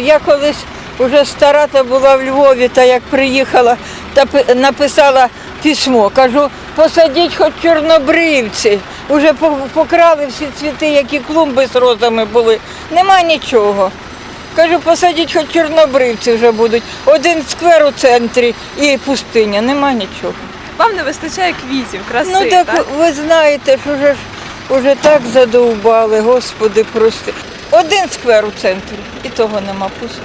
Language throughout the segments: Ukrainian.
я колись вже стара та була в Львові, та як приїхала, та написала письмо. Кажу, посадіть хоч чорнобривці. Уже покрали всі цвіти, які клумби з розами були. Нема нічого. Кажу, посадіть хоч чорнобривці вже будуть. Один сквер у центрі і пустиня, нема нічого. Вам не вистачає квітів, краси, Ну так, так? ви знаєте, що вже ж уже так задовбали, господи, прости. Один сквер у центрі, і того нема пусто.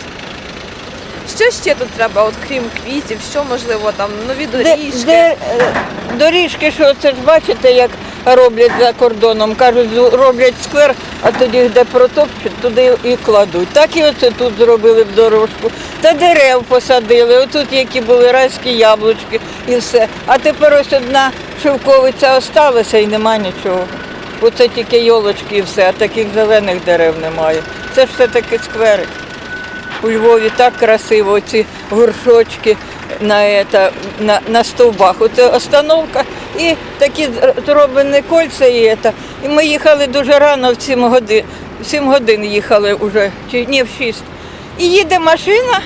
Що ще тут треба, от крім квітів, що можливо там нові доріжки? де е, доріжки, що це ж бачите, як роблять за кордоном. Кажуть, роблять сквер, а тоді де протопчуть, туди і кладуть. Так і оце тут зробили в дорожку. Та дерев посадили, отут які були райські яблучки і все. А тепер ось одна шовковиця осталася і нема нічого. Оце тільки йолочки і все, а таких зелених дерев немає. Це ж все-таки скверик. У Львові так красиво, ці горшочки на, на, на стовбах. Оце остановка і такі зроблені кольця. І, это. і ми їхали дуже рано, в 7 годин, в 7 годин їхали вже, чи ні, в 6. І їде машина,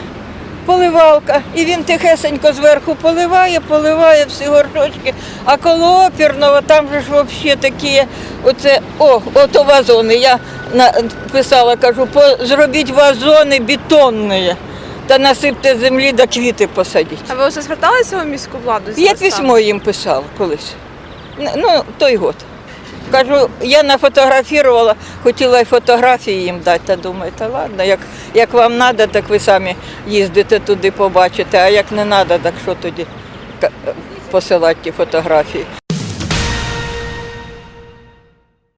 поливалка, і він тихесенько зверху поливає, поливає всі горшочки. А коло оперного там же ж взагалі такі, оце, о, ото вазони. Я написала, кажу, зробіть вазони бетонні та насипте землі да квіти посадіть. А ви зверталися у міську владу? Я письмо їм писала колись. Ну, той год. Кажу, я нафотографувала, хотіла й фотографії їм дати, та думаю, та ладно, як, як вам треба, так ви самі їздите туди побачите, а як не треба, так що тоді посилати ті фотографії.